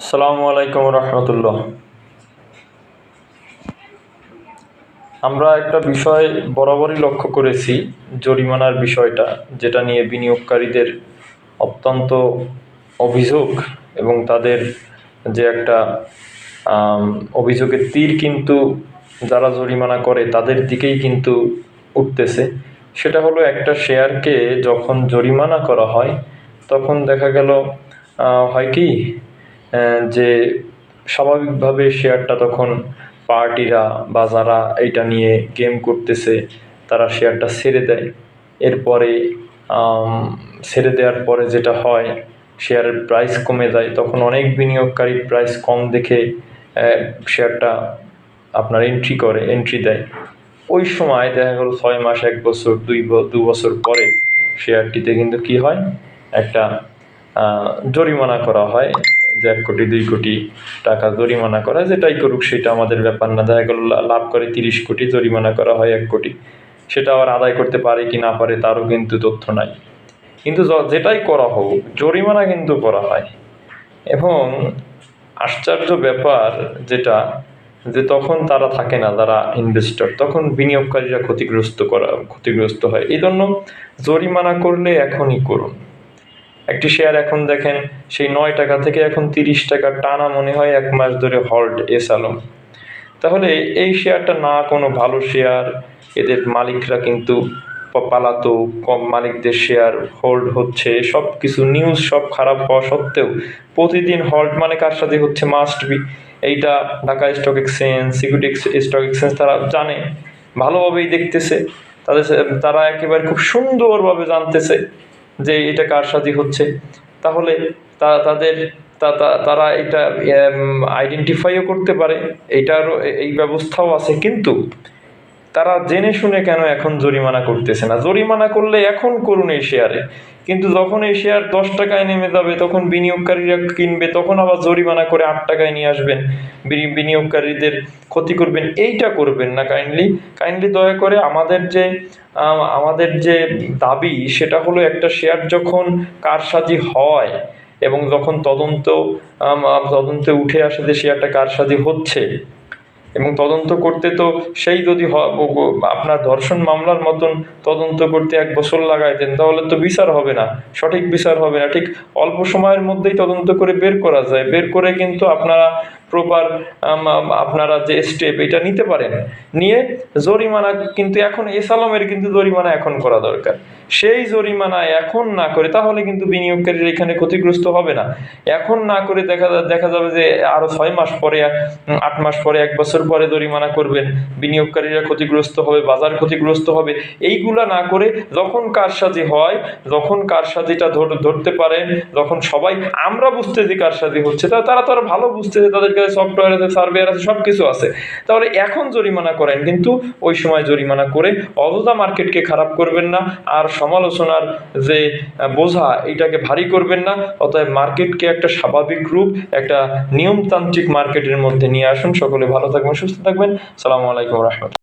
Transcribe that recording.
আসসালামু আলাইকুম রহমতুল্লাহ। আমরা একটা বিষয় বরাবরই লক্ষ্য করেছি, জরিমানার বিষয়টা, যেটা নিয়ে বিনিয়োগকারীদের অত্যন্ত অভিযোগ এবং তাদের যে একটা অভিযোগের তীর কিন্তু যারা জরিমানা করে, তাদের দিকেই কিন্তু উঠতেছে। সেটা হলো একটা শেয়ারকে যখন জরিমানা করা হয়, তখন দেখা গেল হয় কি যে স্বাভাবিকভাবে শেয়ারটা তখন পার্টিরা বা যারা এইটা নিয়ে গেম করতেছে, তারা শেয়ারটা ছেড়ে দেয়। এরপরে ছেড়ে দেওয়ার পরে যেটা হয়, শেয়ারের প্রাইস কমে যায়। তখন অনেক বিনিয়োগকারী প্রাইস কম দেখে শেয়ারটা আপনার এন্ট্রি করে এন্ট্রি দেয়। ওই সময় দেখা গেল ছয় মাস, এক বছর, দুই দু বছর পরে শেয়ারটিতে কিন্তু কি হয়? একটা জরিমানা করা হয়। যে এক কোটি, দুই কোটি টাকা জরিমানা করা, যেটাই করুক, সেটা আমাদের ব্যাপার না। দেখা গেল লাভ করে তিরিশ কোটি জরিমানা করা হয় এক কোটি। সেটা আবার আদায় করতে পারে কি না পারে, তারও কিন্তু তথ্য নাই। কিন্তু যেটাই করা হোক, জরিমানা কিন্তু করা হয়। এবং আশ্চর্য ব্যাপার যেটা, যে তখন তারা থাকে না, যারা ইনভেস্টর তখন বিনিয়োগকারীরা ক্ষতিগ্রস্ত করা ক্ষতিগ্রস্ত হয়। এই জন্য জরিমানা করলে এখনই করুন। একটি শেয়ার এখন দেখেন, সেই নয় টাকা থেকে এখন তিরিশ টাকা টানা মনে হয় এক মাস ধরে হল্ট এস আলম তাহলে এই শেয়ারটা না কোনো ভালো শেয়ার, এদের মালিকরা কিন্তু পালাতো, কম মালিকদের শেয়ার হোল্ড হচ্ছে সব কিছু নিউজ সব খারাপ হওয়া সত্ত্বেও প্রতিদিন হল্ট মানে কার সাথে হচ্ছে মাস্ট বি এইটা Dhaka stock exchange security stock exchange তারা জানে, ভালোভাবেই দেখতেছে। তাদের তারা একেবারে খুব সুন্দরভাবে জানতেছে। যে এটা কার সাথে হচ্ছে? তাহলে তা- তাদের তারা এটা আইডেন্টিফাইও করতে পারে। এইটারও এই ব্যবস্থাও আছে। কিন্তু তারা জেনে শুনে কেন এখন জরিমানা করতেছে না? জরিমানা করলে এখন করুন এই শেয়ারে। কিন্তু যখন এই শেয়ার দশ টাকায় নেমে যাবে, তখন বিনিয়োগকারীরা কিনবে, তখন আবার জরিমানা করে আট টাকায় নিয়ে আসবেন। বিনি- বিনিয়োগকারীদের ক্ষতি করবেন, এইটা করবেন না কাইন্ডলি। কাইন্ডলি দয়া করে আমাদের যে আমাদের যে দাবি, সেটা হলো একটা শেয়ার যখন কারসাজি হয় এবং যখন তদন্ত তদন্তে উঠে আসে যে শেয়ারটা কারসাজি হচ্ছে এবং তদন্ত করতে তো সেই যদি আপনার ধর্ষণ মামলার মতন তদন্ত করতে এক বছর লাগাই দেন, তাহলে তো বিচার হবে না। সঠিক বিচার হবে না। ঠিক অল্প সময়ের মধ্যেই তদন্ত করে বের করা যায়। বের করে কিন্তু আপনারা প্রপার আপনারা যে স্টেপ এটা নিতে পারেন। নিয়ে জরিমানা কিন্তু এখন এসালমের কিন্তু জরিমানা এখন করা দরকার। সেই জরিমানা এখন না করে তাহলে কিন্তু বিনিয়োগকারীরা এখানে ক্ষতিগ্রস্ত হবে না। এখন না করে দেখা দেখা যাবে যে আরও ছয় মাস পরে আট মাস পরে, এক বছর পরে জরিমানা করবেন, বিনিয়োগকারীরা ক্ষতিগ্রস্ত হবে, বাজার ক্ষতিগ্রস্ত হবে, এইগুলা না করে যখন কারসাজি হয়, যখন কারসাজিটা ধরতে পারেন যখন সবাই, আমরা বুঝতে যে কারসাজি হচ্ছে, তা তারা তো আরও ভালো বুঝতেছে তাদের কাছে সফটওয়্যার আছে সার্ভেয়ার আছে সব কিছু আছে। তাহলে এখন জরিমানা করেন, কিন্তু ওই সময় জরিমানা করে অযথা মার্কেটকে খারাপ করবেন না, আর সমালোচনার যে বোঝা এটাকে ভারী করবেন না, অতএব মার্কেটকে একটা স্বাভাবিক রূপ, একটা নিয়মতান্ত্রিক মার্কেটের মধ্যে নিয়ে আসুন। সকলে ভালো থাকবেন সুস্থ থাকবেন। সালামু আলাইকুম রহমতুল্লাহ।